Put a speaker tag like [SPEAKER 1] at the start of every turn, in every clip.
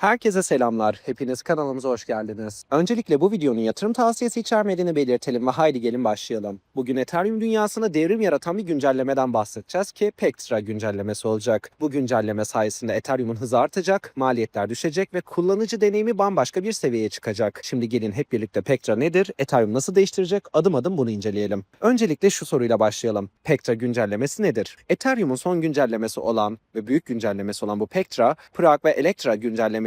[SPEAKER 1] Herkese selamlar. Hepiniz kanalımıza hoş geldiniz. Öncelikle bu videonun yatırım tavsiyesi içermediğini belirtelim ve haydi gelin başlayalım. Bugün Ethereum dünyasında devrim yaratan bir güncellemeden bahsedeceğiz ki Pectra güncellemesi olacak. Bu güncelleme sayesinde Ethereum'un hızı artacak, maliyetler düşecek ve kullanıcı deneyimi bambaşka bir seviyeye çıkacak. Şimdi gelin hep birlikte Pectra nedir, Ethereum nasıl değiştirecek adım adım bunu inceleyelim. Öncelikle şu soruyla başlayalım. Pectra güncellemesi nedir? Ethereum'un son güncellemesi olan ve büyük güncellemesi olan bu Pectra, Prag ve Electra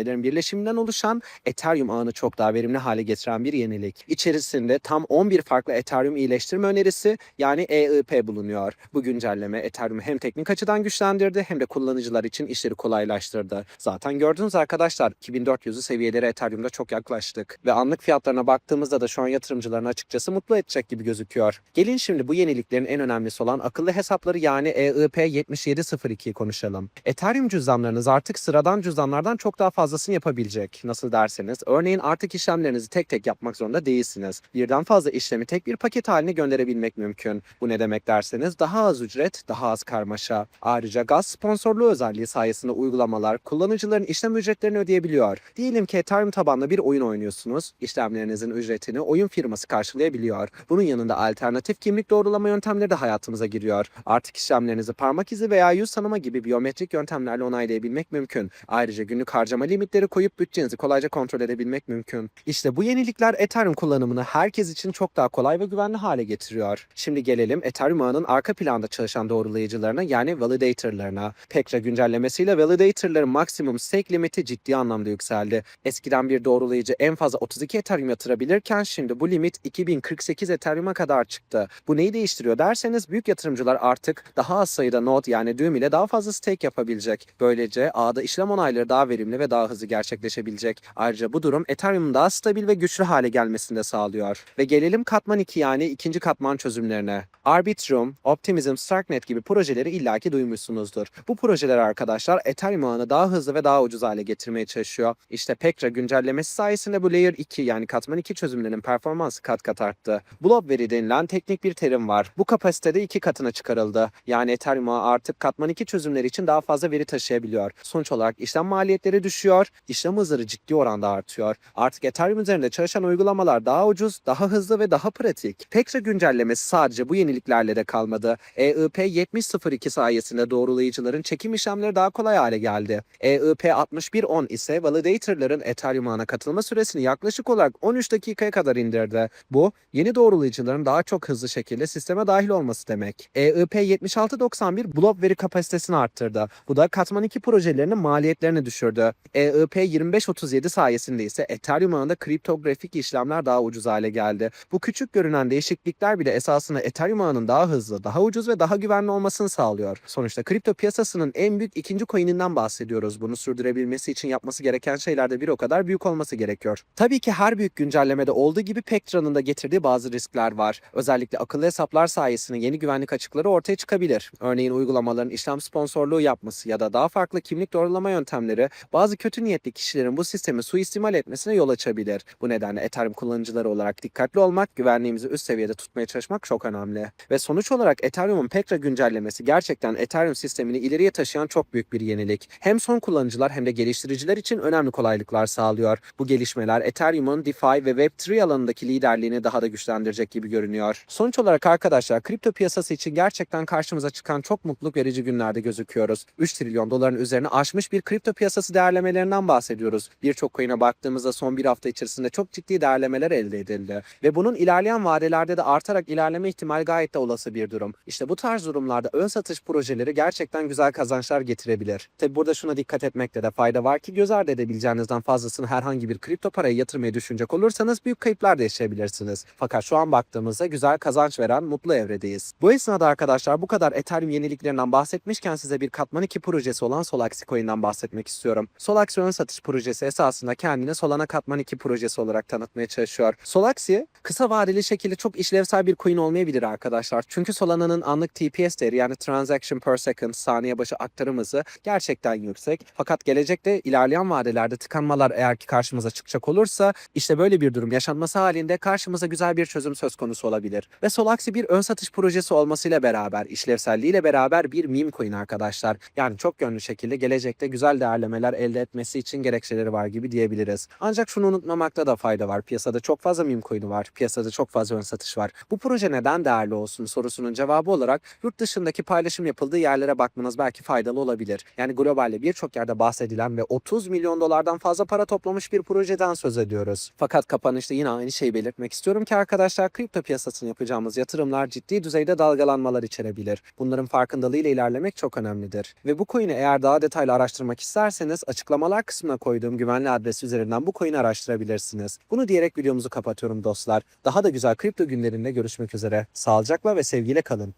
[SPEAKER 1] güncellemelerin birleşiminden oluşan Ethereum ağını çok daha verimli hale getiren bir yenilik. İçerisinde tam 11 farklı Ethereum iyileştirme önerisi yani EIP bulunuyor. Bu güncelleme Ethereum'u hem teknik açıdan güçlendirdi hem de kullanıcılar için işleri kolaylaştırdı. Zaten gördünüz arkadaşlar 2400'ü seviyelere Ethereum'da çok yaklaştık. Ve anlık fiyatlarına baktığımızda da şu an yatırımcılarını açıkçası mutlu edecek gibi gözüküyor. Gelin şimdi bu yeniliklerin en önemlisi olan akıllı hesapları yani EIP 7702'yi konuşalım. Ethereum cüzdanlarınız artık sıradan cüzdanlardan çok daha fazlasını yapabilecek. Nasıl derseniz örneğin artık işlemlerinizi tek tek yapmak zorunda değilsiniz. Birden fazla işlemi tek bir paket haline gönderebilmek mümkün. Bu ne demek derseniz daha az ücret, daha az karmaşa. Ayrıca gaz sponsorluğu özelliği sayesinde uygulamalar kullanıcıların işlem ücretlerini ödeyebiliyor. Diyelim ki Ethereum tabanlı bir oyun oynuyorsunuz. İşlemlerinizin ücretini oyun firması karşılayabiliyor. Bunun yanında alternatif kimlik doğrulama yöntemleri de hayatımıza giriyor. Artık işlemlerinizi parmak izi veya yüz tanıma gibi biyometrik yöntemlerle onaylayabilmek mümkün. Ayrıca günlük harcama limitleri koyup bütçenizi kolayca kontrol edebilmek mümkün. İşte bu yenilikler Ethereum kullanımını herkes için çok daha kolay ve güvenli hale getiriyor. Şimdi gelelim Ethereum ağının arka planda çalışan doğrulayıcılarına yani validatorlarına. Pekra güncellemesiyle validatorların maksimum stake limiti ciddi anlamda yükseldi. Eskiden bir doğrulayıcı en fazla 32 Ethereum yatırabilirken şimdi bu limit 2048 Ethereum'a kadar çıktı. Bu neyi değiştiriyor derseniz büyük yatırımcılar artık daha az sayıda node yani düğüm ile daha fazla stake yapabilecek. Böylece ağda işlem onayları daha verimli ve daha hızlı gerçekleşebilecek. Ayrıca bu durum Ethereum'un daha stabil ve güçlü hale gelmesini de sağlıyor. Ve gelelim katman 2 yani ikinci katman çözümlerine. Arbitrum, Optimism, Starknet gibi projeleri illaki duymuşsunuzdur. Bu projeler arkadaşlar Ethereum ağını daha hızlı ve daha ucuz hale getirmeye çalışıyor. İşte Pekra güncellemesi sayesinde bu Layer 2 yani katman 2 çözümlerinin performansı kat kat arttı. Blob veri denilen teknik bir terim var. Bu kapasitede iki katına çıkarıldı. Yani Ethereum ağı artık katman 2 çözümleri için daha fazla veri taşıyabiliyor. Sonuç olarak işlem maliyetleri düşüyor, işlem hızları ciddi oranda artıyor. Artık Ethereum üzerinde çalışan uygulamalar daha ucuz, daha hızlı ve daha pratik. Pekra güncellemesi sadece bu yeniliklerle de kalmadı. EIP 7002 sayesinde doğrulayıcıların çekim işlemleri daha kolay hale geldi. EIP 6110 ise validatorların Ethereum ağına katılma süresini yaklaşık olarak 13 dakikaya kadar indirdi. Bu yeni doğrulayıcıların daha çok hızlı şekilde sisteme dahil olması demek. EIP 7691 blob veri kapasitesini arttırdı. Bu da katman 2 projelerinin maliyetlerini düşürdü. E EIP 2537 sayesinde ise Ethereum ağında kriptografik işlemler daha ucuz hale geldi. Bu küçük görünen değişiklikler bile esasında Ethereum ağının daha hızlı, daha ucuz ve daha güvenli olmasını sağlıyor. Sonuçta kripto piyasasının en büyük ikinci coin'inden bahsediyoruz. Bunu sürdürebilmesi için yapması gereken şeyler de bir o kadar büyük olması gerekiyor. Tabii ki her büyük güncellemede olduğu gibi Pectra'nın da getirdiği bazı riskler var. Özellikle akıllı hesaplar sayesinde yeni güvenlik açıkları ortaya çıkabilir. Örneğin uygulamaların işlem sponsorluğu yapması ya da daha farklı kimlik doğrulama yöntemleri bazı kötü niyetli kişilerin bu sistemi suistimal etmesine yol açabilir. Bu nedenle Ethereum kullanıcıları olarak dikkatli olmak, güvenliğimizi üst seviyede tutmaya çalışmak çok önemli. Ve sonuç olarak Ethereum'un Pekra güncellemesi gerçekten Ethereum sistemini ileriye taşıyan çok büyük bir yenilik. Hem son kullanıcılar hem de geliştiriciler için önemli kolaylıklar sağlıyor. Bu gelişmeler Ethereum'un DeFi ve Web3 alanındaki liderliğini daha da güçlendirecek gibi görünüyor. Sonuç olarak arkadaşlar kripto piyasası için gerçekten karşımıza çıkan çok mutluluk verici günlerde gözüküyoruz. 3 trilyon doların üzerine aşmış bir kripto piyasası değerlemelerinden bahsediyoruz. Birçok coin'e baktığımızda son bir hafta içerisinde çok ciddi değerlemeler elde edildi. Ve bunun ilerleyen vadelerde de artarak ilerleme ihtimali gayet de olası bir durum. İşte bu tarz durumlarda ön satış projeleri gerçekten güzel kazançlar getirebilir. Tabi burada şuna dikkat etmekte de fayda var ki göz ardı edebileceğinizden fazlasını herhangi bir kripto paraya yatırmaya düşünecek olursanız büyük kayıplar da yaşayabilirsiniz. Fakat şu an baktığımızda güzel kazanç veren mutlu evredeyiz. Bu esnada arkadaşlar bu kadar Ethereum yeniliklerinden bahsetmişken size bir katman 2 projesi olan Solaxi Coin'den bahsetmek istiyorum. Solaxi ön satış projesi esasında kendini Solana katman 2 projesi olarak tanıtmaya çalışıyor. Solaxi kısa vadeli şekilde çok işlevsel bir coin olmayabilir arkadaşlar. Çünkü Solana'nın anlık TPS değeri yani transaction per second saniye başı aktarım hızı gerçekten yüksek. Fakat gelecekte ilerleyen vadelerde tıkanmalar eğer ki karşımıza çıkacak olursa işte böyle bir durum yaşanması halinde karşımıza güzel bir çözüm söz konusu olabilir. Ve Solaxi bir ön satış projesi olmasıyla beraber, işlevselliğiyle beraber bir meme coin arkadaşlar. Yani çok yönlü şekilde gelecekte güzel değerlemeler elde etme büyümesi için gerekçeleri var gibi diyebiliriz. Ancak şunu unutmamakta da fayda var. Piyasada çok fazla meme coin'i var. Piyasada çok fazla ön satış var. Bu proje neden değerli olsun sorusunun cevabı olarak yurt dışındaki paylaşım yapıldığı yerlere bakmanız belki faydalı olabilir. Yani globalde birçok yerde bahsedilen ve 30 milyon dolardan fazla para toplamış bir projeden söz ediyoruz. Fakat kapanışta yine aynı şeyi belirtmek istiyorum ki arkadaşlar kripto piyasasına yapacağımız yatırımlar ciddi düzeyde dalgalanmalar içerebilir. Bunların farkındalığıyla ilerlemek çok önemlidir. Ve bu coin'i eğer daha detaylı araştırmak isterseniz açıklamalar kısmına koyduğum güvenli adres üzerinden bu coin'i araştırabilirsiniz. Bunu diyerek videomuzu kapatıyorum dostlar. Daha da güzel kripto günlerinde görüşmek üzere. Sağlıcakla ve sevgiyle kalın.